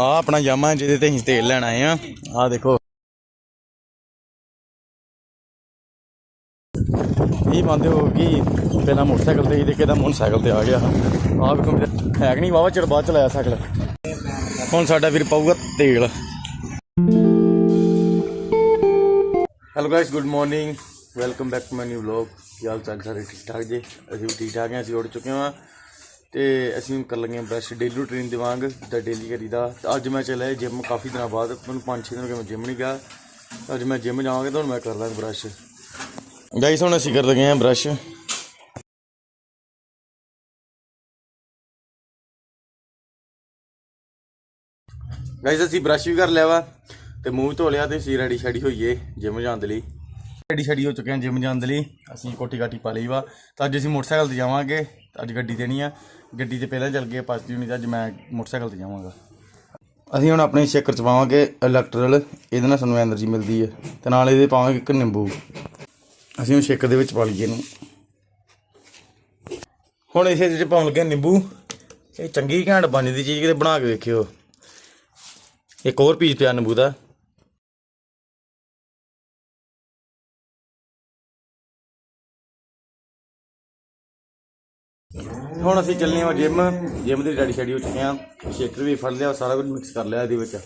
ਆ ਆਪਣਾ ਯਾਮਾ ਜਿਹਦੇ ਤੇ ਅਸੀਂ ਤੇਲ ਲੈਣ ਆਏ ਆ। ਆ ਦੇਖੋ। ਇਹ ਮੰਨਦੇ ਹੋ ਕਿ ਪਹਿਲਾਂ ਮੋਟਰਸਾਈਕਲ ਤੇ ਸੀ ਤੇ ਕਿਹਦਾ ਮੋਟਰਸਾਈਕਲ ਤੇ ਆ ਗਿਆ। ਆ ਵੇਖੋ ਹੈ ਕਿ ਨਹੀਂ? ਵਾਵਾ ਚਿਰ ਬਾਅਦ ਚਲਾਇਆ ਸਾਈਕਲ। ਹੁਣ ਸਾਡਾ ਵੀਰ ਪਾਊਗਾ ਤੇਲ। Hello guys good morning welcome back to my new vlog ਕੀ ਹਾਲ ਚਾਲ? ਸਾਰੇ ਠੀਕ ਠਾਕ ਜੀ? ਅਸੀਂ ਵੀ ਠੀਕ ਠਾਕ ਹਾਂ, ਅਸੀਂ ਉੱਠ ਚੁੱਕੇ ਹਾਂ। ਤੇ ਅਸੀਂ ਕਰ ਲੱਗੇ ਹਾਂ ਬ੍ਰਸ਼ ਡੇਲੀ ਰੂਟੀਨ ਦੇ ਵਾਂਗ ਜਿੱਦਾਂ ਡੇਲੀ ਕਰੀਦਾ। ਤੇ ਅੱਜ ਮੈਂ ਚੱਲਿਆ ਜਿਮ ਕਾਫੀ ਦਿਨਾਂ ਬਾਅਦ, ਮੈਨੂੰ 5-6 ਦਿਨ ਹੋ ਗਏ ਮੈਂ ਜਿਮ ਨਹੀਂ ਗਿਆ। ਅੱਜ ਮੈਂ ਜਿਮ ਜਾਵਾਂਗਾ ਤਾਂ ਹੁਣ ਮੈਂ ਕਰ ਲਾਂਗਾ ਬ੍ਰਸ਼। ਗਾਈਸ ਹੁਣ ਅਸੀਂ ਕਰ ਲਗੇ ਹਾਂ ਬ੍ਰਸ਼। ਗਾਈਸ ਅਸੀਂ ਬ੍ਰਸ਼ ਵੀ ਕਰ ਲਿਆ ਵਾ ਤੇ ਮੂੰਹ ਵੀ ਧੋ ਲਿਆ ਤੇ ਸੀ ਰੈਡੀ ਸ਼ੈਡੀ ਹੋਈਏ ਜਿਮ ਜਾਣ ਦੇ ਲਈ। ਗੱਡੀ ਛੱਡੀ ਹੋ ਚੁੱਕੇ ਹਾਂ ਜਿੰਮ ਜਾਣ ਦੇ ਲਈ। ਅਸੀਂ ਕੋਟੀ ਕਾਟੀ ਪਾ ਲਈ ਵਾ। ਤਾਂ ਅੱਜ ਅਸੀਂ ਮੋਟਰਸਾਈਕਲ ਤੇ ਜਾਵਾਂਗੇ। ਅੱਜ ਗੱਡੀ ਤੇ ਨਹੀਂ ਆ। ਗੱਡੀ ਤੇ ਪਹਿਲਾਂ ਚੱਲ ਗਏ ਪਾਸਟਿਵ ਨਹੀਂ ਅੱਜ ਮੈਂ ਮੋਟਰਸਾਈਕਲ ਤੇ ਜਾਵਾਂਗਾ। ਅਸੀਂ ਹੁਣ ਆਪਣੇ ਸ਼ੇਕਰ ਚ ਪਾਵਾਂਗੇ ਇਲੈਕਟ੍ਰਲ ਇਹਦੇ ਨਾਲ ਸਾਨੂੰ એનર્ਜੀ ਮਿਲਦੀ ਹੈ ਤੇ ਨਾਲ ਇਹਦੇ ਪਾਵਾਂਗੇ ਇੱਕ ਨਿੰਬੂ। ਅਸੀਂ ਉਹ ਸ਼ੇਕਰ ਦੇ ਵਿੱਚ ਪਾ ਲਈਏ ਇਹਨੂੰ। ਹੁਣ ਇਸੇ ਵਿੱਚ ਪਾਉਣ ਲੱਗੇ ਨਿੰਬੂ। ਇਹ ਚੰਗੀ ਘੈਂਟ ਬਣਦੀ ਚੀਜ਼, ਕਿਤੇ ਬਣਾ ਕੇ ਵੇਖਿਓ ਇੱਕ ਹੋਰ ਪੀਸ ਪਿਆ ਨਿੰਬੂ ਦਾ। ਹੁਣ ਅਸੀਂ ਚੱਲਨੇ ਆ ਜਿਮ ਜਿਮ ਦੀ ਡੈਡੀ ਸ਼ੈਡੀ ਹੋ ਚੁੱਕੇ ਆ। ਸ਼ੇਕਰ ਵੀ ਫੜ ਲਿਆ, ਸਾਰਾ ਕੁਝ ਮਿਕਸ ਕਰ ਲਿਆ ਇਹਦੇ ਵਿੱਚ।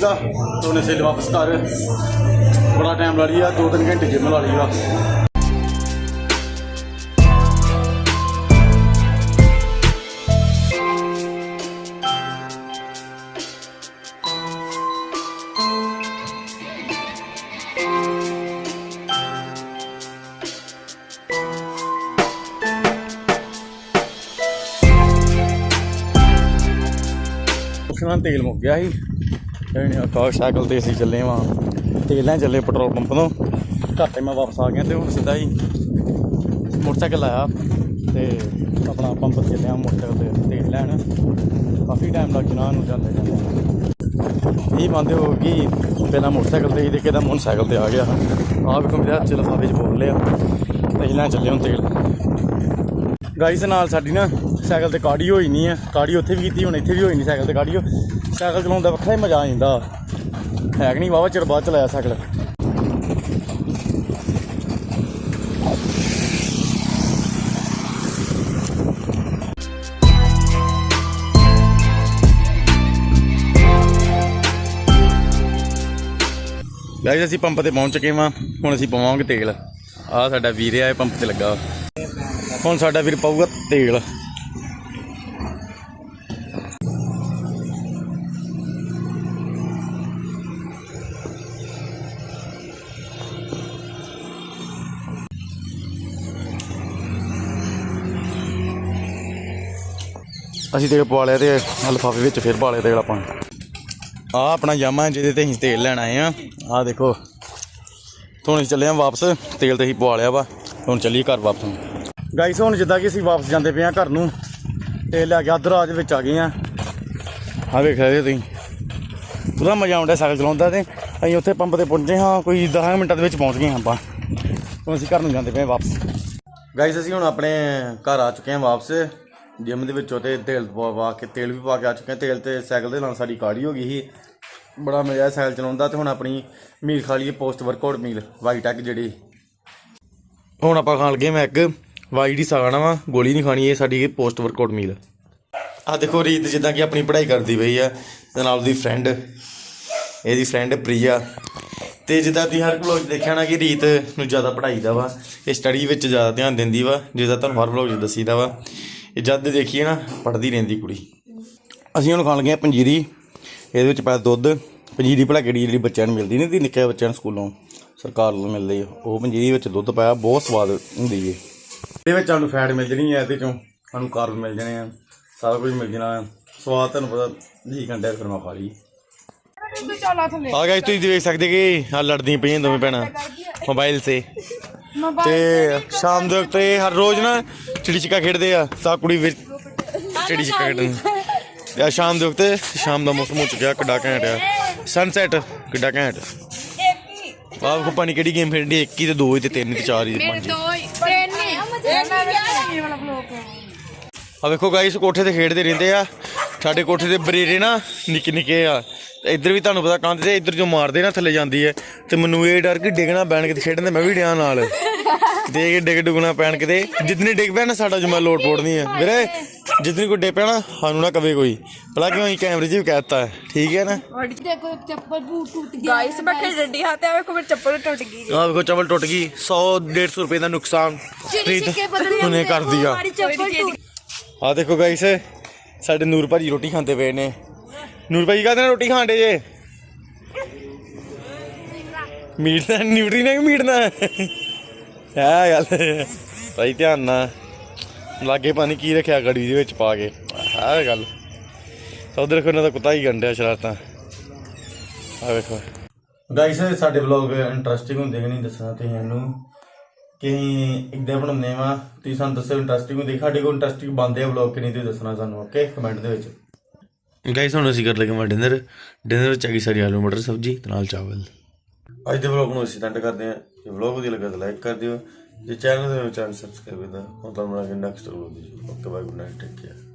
ਅਸੀਂ ਜਿਮ ਲਾ ਲਈਦਾ ਦੋਨੇ ਸੇਲ ਵਾਪਸ ਕਰ। ਬੜਾ ਟਾਈਮ ਲਾ ਲਿਆ ਦੋ ਤਿੰਨ ਘੰਟੇ ਜਿਮ ਲਾ ਤੇਲ ਮੁੱਕ ਗਿਆ ਸੀ। ਇਹਨੇ ਆਕਾਸ਼ ਸਾਈਕਲ ਤੇ ਅਸੀਂ ਚੱਲੇ ਵਾਂ। ਤੇਲ ਲੈਣ ਚੱਲੇ ਪੈਟਰੋਲ ਪੰਪ ਤੋਂ। ਘਰ ਤੇ ਮੈਂ ਵਾਪਸ ਆ ਗਿਆ ਤੇ ਹੁਣ ਸਿੱਧਾ ਹੀ ਮੋਟਰਸਾਈਕਲ ਆਇਆ ਤੇ ਆਪਣਾ ਪੰਪ ਤੇ ਚੱਲਿਆ ਮੋਟਰਸਾਈਕਲ ਤੇ ਤੇਲ ਲੈਣ। ਕਾਫੀ ਟਾਈਮ ਲੱਗ ਜਾਣਾ ਉਹਨੂੰ ਜਾਂਦੇ ਜਾਂਦੇ ਇਹ ਬੰਦੇ ਹੋ ਕਿ ਪਹਿਲਾਂ ਮੋਟਰਸਾਈਕਲ ਤੇ ਹੀ ਤੇ ਕਿਹਦਾ ਮੋਟਰਸਾਈਕਲ ਤੇ ਆ ਗਿਆ। ਆ ਵੇਖੋ ਮੇਰੇ ਹੱਥ ਚ ਲਫਾਫੇ ਚ ਬੋਲ ਲਿਆ। ਤੇ ਅਸੀਂ ਲੈਣ ਚੱਲੇ ਹੁਣ ਤੇਲ। ਗਾਈਸ ਨਾਲ ਸਾਡੀ ਨਾ ਸਾਈਕਲ ਤੇ ਕਾਰਡੀਓ ਹੋਈ ਨਹੀਂ ਹੈ ਕਾਰਡੀਓ ਉੱਥੇ ਵੀ ਕੀਤੀ, ਹੁਣ ਇੱਥੇ ਵੀ ਹੋਈ ਨਹੀਂ ਸਾਈਕਲ ਤੇ ਕਾਰਡੀਓ ਸਾਈਕਲ ਚਲਾਉਣ ਦਾ ਵੱਖਰਾ ਹੀ ਮਜ਼ਾ ਆ ਜਾਂਦਾ। ਹੈ ਕਿ ਨਹੀਂ? ਵਾਵਾ ਚਿਰ ਬਾਅਦ ਚਲਾਇਆ ਸਾਈਕਲ। ਗਾਈਸ ਅਸੀਂ ਪੰਪ ਤੇ ਪਹੁੰਚ ਚੁੱਕੇ ਹਾਂ ਹੁਣ ਅਸੀਂ ਪਾਵਾਂਗੇ ਤੇਲ। ਆ ਸਾਡਾ ਵੀਰ ਆ ਇਹ ਪੰਪ ਤੇ ਲੱਗਾ। ਹੁਣ ਸਾਡਾ ਵੀਰ ਪਾਊਗਾ ਤੇਲ। ਅਸੀਂ ਤੇਲ ਪਵਾ ਲਿਆ ਤੇ ਲਫਾਫੇ ਵਿੱਚ ਫਿਰ ਪਾ ਲਿਆ ਤੇਲ ਆਪਾਂ। ਆ ਆਪਣਾ ਯਾਮਾ ਜਿਹਦੇ ਤੇ ਅਸੀਂ ਤੇਲ ਲੈਣ ਆਏ ਆ। ਆ ਦੇਖੋ ਹੁਣ ਅਸੀਂ ਚੱਲੇ ਆ ਵਾਪਸ ਤੇਲ ਤੇ ਅਸੀਂ ਪਵਾ ਲਿਆ ਵਾ। ਹੁਣ ਚੱਲੀਏ ਘਰ ਵਾਪਸ ਗਾਈਸ ਹੁਣ ਜਿੱਦਾਂ ਕਿ ਅਸੀਂ ਵਾਪਸ ਜਾਂਦੇ ਪਏ ਆ ਘਰ ਨੂੰ ਤੇਲ ਲੈ ਕੇ ਅਧਰਾ ਦੇ ਵਿੱਚ ਆ ਗਏ ਆ। ਆ ਵੇਖ ਰਹੇ ਤੁਸੀਂ? ਪੂਰਾ ਮਜ਼ਾ ਆਉਂਦਾ ਸਾਈਕਲ ਚਲਾਉਂਦਾ ਤੇ। ਅਸੀਂ ਉੱਥੇ ਪੰਪ ਤੇ ਪਹੁੰਚੇ ਹਾਂ ਕੋਈ 10 ਮਿੰਟਾਂ ਦੇ ਵਿੱਚ ਪਹੁੰਚ ਗਏ ਹਾਂ ਆਪਾਂ। ਹੁਣ ਅਸੀਂ ਘਰ ਨੂੰ ਜਾਂਦੇ ਪਏ ਵਾਪਸ। ਗਾਈਸ ਅਸੀਂ ਹੁਣ ਆਪਣੇ ਘਰ ਆ ਚੁੱਕੇ ਹਾਂ ਵਾਪਸ। ਜਿਮ ਦੇ ਵਿੱਚੋਂ ਤੇ ਤੇਲ ਪਵਾ ਪਵਾ ਕੇ, ਤੇਲ ਵੀ ਪਾ ਕੇ ਆ ਚੁੱਕੇ ਹਾਂ। ਤੇਲ ਤੇ ਸਾਈਕਲ ਦੇ ਨਾਲ ਸਾਡੀ ਕਾੜੀ ਹੋ ਗਈ ਸੀ। ਬੜਾ ਮਜ਼ਾ ਆਇਆ ਸਾਈਕਲ ਚਲਾਉਣ ਦਾ ਤੇ ਹੁਣ ਆਪਣੀ ਮੀਲ ਖਾ ਲਈਏ post workout meal white egg ਜਿਹੜੀ। ਹੁਣ ਆਪਾਂ ਖਾਣ ਲੱਗੇ ਮੈਂ ਇੱਕ ਵਾਈਟ ਹੀ ਸਾਗਣਾ ਵਾ, ਗੋਲੀ ਨਹੀਂ ਖਾਣੀ, ਇਹ ਸਾਡੀ ਪੋਸਟ ਵਰਕਆਊਟ ਮੀਲ। ਆ ਦੇਖੋ ਰੀਤ ਜਿੱਦਾਂ ਕਿ ਆਪਣੀ ਪੜ੍ਹਾਈ ਕਰਦੀ ਪਈ ਆ, ਤੇ ਨਾਲ ਉਹਦੀ ਫਰੈਂਡ ਇਹਦੀ ਫਰੈਂਡ ਪ੍ਰੀਆ। ਤੇ ਜਿੱਦਾਂ ਤੁਸੀਂ ਹਰ ਵਲੌਗ 'ਚ ਦੇਖਿਆ ਨਾ ਕਿ ਰੀਤ ਨੂੰ ਜ਼ਿਆਦਾ ਪੜ੍ਹਾਈ ਦਾ ਵਾ, ਇਹ ਸਟੱਡੀ ਵਿੱਚ ਜ਼ਿਆਦਾ ਧਿਆਨ ਦਿੰਦੀ ਵਾ, ਜਿੱਦਾਂ ਤੁਹਾਨੂੰ ਹਰ ਵਲੌਗ 'ਚ ਦੱਸੀਦਾ ਵਾ। ਇਹ ਜਦ ਦੇਖੀਏ ਨਾ ਪੜ੍ਹਦੀ ਰਹਿੰਦੀ ਕੁੜੀ। ਅਸੀਂ ਹੁਣ ਖਾਣ ਹਾਂ ਪੰਜੀਰੀ ਇਹਦੇ ਵਿੱਚ ਪਾਇਆ ਦੁੱਧ। ਪੰਜੀਰੀ ਭਲਾ ਕਿਹੜੀ ਜਿਹੜੀ ਬੱਚਿਆਂ ਨੂੰ ਮਿਲਦੀ ਨਹੀਂ ਦੀ ਨਿੱਕੇ ਬੱਚਿਆਂ ਨੂੰ ਸਕੂਲੋਂ ਸਰਕਾਰ ਵੱਲੋਂ ਮਿਲਦੀ ਉਹ ਪੰਜੀਰੀ ਵਿੱਚ ਦੁੱਧ ਪਾਇਆ ਬਹੁਤ ਸਵਾਦ ਹੁੰਦੀ ਏ। ਇਹਦੇ ਵਿੱਚ ਸਾਨੂੰ ਫੈਟ ਮਿਲ ਜਣੀ ਹੈ ਇਹਦੇ ਚੋਂ ਸਾਨੂੰ ਕਾਰਬ ਮਿਲ ਜਾਣੇ ਆ ਸਾਰਾ ਕੁਝ ਮਿਲ ਜਾਣਾ ਸਵਾਦ ਤੁਹਾਨੂੰ ਪਤਾ ਜੀ ਘੰਟੇ ਫਿਰ ਮੈਂ ਖਾ ਲਈ। ਆ ਗਾਇਸ ਤੁਸੀਂ ਦੇਖ ਸਕਦੇ ਕਿ ਆ ਲੜਦੀਆਂ ਪਈਆਂ ਦੋਵੇਂ ਭੈਣਾਂ ਮੋਬਾਈਲ ਸੇ ਤੇ ਸ਼ਾਮ ਦੇ ਵਕਤ ਇਹ ਹਰ ਰੋਜ਼ ਨਾ ਚਿੜੀ ਛਿੱਕਾ ਖੇਡਦੇ ਆ, ਤਾਂ ਕੁੜੀ ਵਿੱਚ ਚਿੜੀ ਛਿੱਕਾ ਖੇਡਣ। ਤੇ ਸ਼ਾਮ ਦੇ ਵਕਤ, ਸ਼ਾਮ ਦਾ ਮੌਸਮ ਹੋ ਚੁੱਕਿਆ, ਕਿੱਡਾ ਘੈਂਟ ਆ। ਸਨਸੈਟ ਕਿੱਡਾ ਘੈਂਟ। ਆਹ ਕੋ ਪਾਣੀ ਕਿਹੜੀ ਗੇਮ ਖੇਡਦੀ 21 ਤੇ 2 ਤੇ 3 ਤੇ 4 ਤੇ 5 ਆ ਵੇਖੋ ਗਾਇਸ ਕੋਠੇ ਤੇ ਖੇਡਦੇ ਰਹਿੰਦੇ ਆ। ਸਾਡੇ ਕੋਠੇ ਦੇ ਬਰੇਰੇ ਨਾ ਨਿੱਕੇ ਨਿੱਕੇ ਆ। ਤੇ ਇੱਧਰ ਵੀ ਤੁਹਾਨੂੰ ਪਤਾ ਕੰਧ ਤੇ, ਇੱਧਰ ਜੋ ਮਾਰਦੇ ਨਾ, ਥੱਲੇ ਜਾਂਦੀ ਹੈ। ਤੇ ਮੈਨੂੰ ਇਹ ਡਰ ਕਿ ਡਿੱਗਣਾ ਪੈਣ ਕੇ ਖੇਡਣ ਤੇ ਮੈਂ ਵੀ ਡਿਆਂ ਨਾਲ। ਦੇਖ ਡਿਗ ਡੁਗਣਾ ਪੈਣ ਕਿਤੇ। ਜਿੰਨੀ ਡਿਗ ਪੈਣਾ ਸਾਡਾ ਜਮਾ ਲੋਡ ਪੋੜ ਨਹੀਂ ਹੈ ਵੀਰੇ ਜਿੰਨੀ ਕੋ ਡੇ ਪੈਣਾ ਸਾਨੂੰ ਨਾ ਕਵੇ ਕੋਈ। ਭਲਾ ਕਿਉਂ ਹੀ ਕੈਮਰੇ 'ਚ ਵੀ ਕਹਿਤਾ ਠੀਕ ਹੈ ਨਾ? ਦੇਖੋ ਚੱਪਲ ਟੁੱਟ ਗਿਆ। ਗਾਇਸ ਮੈਂ ਖੇ ਡੱਡੀ ਹੱਥ ਆਵੇ ਚੱਪਲ ਟੁੱਟ ਗਈ। ਆਹ ਵੇਖੋ ਚੱਪਲ ਟੁੱਟ ਗਈ। 100 150 ਰੁਪਏ ਦਾ ਨੁਕਸਾਨ ਪ੍ਰੀਤ ਉਹਨੇ ਸਾਡੇ ਨੂਰ ਭਾਜੀ ਰੋਟੀ ਖਾਂਦੇ ਪਏ ਨੇ। ਨੂਰ ਭਾਜੀ ਕਹਿੰਦੇ ਨੇ ਰੋਟੀ ਖਾਂਦੇ ਜੇ? ਮੀਟ ਦਾ ਨਿਊਟਰੀ ਨੇ ਮੀਟ ਨਾ ਹੈ ਗੱਲ। ਭਾਈ ਧਿਆਨ ਨਾਲ। ਲਾਗੇ ਪਾਣੀ ਕੀ ਰੱਖਿਆ ਗੜੀ ਦੇ ਵਿੱਚ ਪਾ ਕੇ। ਆਹ ਗੱਲ। ਉਧਰ ਦੇਖੋ ਇਹਨਾਂ ਦਾ ਕੁੱਤਾ ਹੀ ਗੰਡਿਆ ਸ਼ਰਾਰਤਾਂ। ਆ ਵੇਖੋ। ਗਾਇਸ ਸਾਡੇ ਵਲੌਗ ਇੰਟਰਸਟਿੰਗ ਹੁੰਦੇ ਕਿ ਨਹੀਂ ਦੱਸਣਾ ਤੁਸੀਂ ਇਹਨੂੰ ਕਿ ਅਸੀਂ ਇੱਦਾਂ ਬਣਾਉਂਦੇ ਵਾ ਤੁਸੀਂ ਸਾਨੂੰ ਦੱਸੋ ਇੰਟਰਸਟਿੰਗ ਹੁੰਦੀ। ਸਾਡੇ ਕੋਲ ਇੰਟਰਸਟਿੰਗ ਬੰਦੇ ਆ ਵਲੌਗ ਕਿ ਨਹੀਂ ਤੁਸੀਂ ਦੱਸਣਾ ਸਾਨੂੰ ਓਕੇ ਕਮੈਂਟ ਦੇ ਵਿੱਚ। ਗਾਇਸ ਹੁਣ ਅਸੀਂ ਕਰ ਲਗੇ ਮਾ ਡਿਨਰ ਡਿਨਰ ਵਿੱਚ ਹੈਗੀ ਸਾਰੀ ਆਲੂ ਮਟਰ ਸਬਜੀ ਤੇ ਨਾਲ ਚਾਵਲ। ਅੱਜ ਦੇ ਵਲੌਗ ਨੂੰ ਅਸੀਂ ਤੰਡ ਕਰਦੇ ਹਾਂ। ਜੇ ਵਲੌਗ ਵਧੀਆ ਲੱਗਾ ਤਾਂ ਲਾਈਕ ਕਰ ਦਿਓ। ਜੇ ਚੈਨਲ ਦੇ ਵਿੱਚ ਚੈਨਲ ਸਬਸਕ੍ਰਾਈਬ ਕਰਨਾ ਹੁਣ ਤੁਹਾਨੂੰ ਮਿਲਾਂਗੇ ਨੈਕਸਟ ਵਲੌਗ ਦੀ okay bye good night take care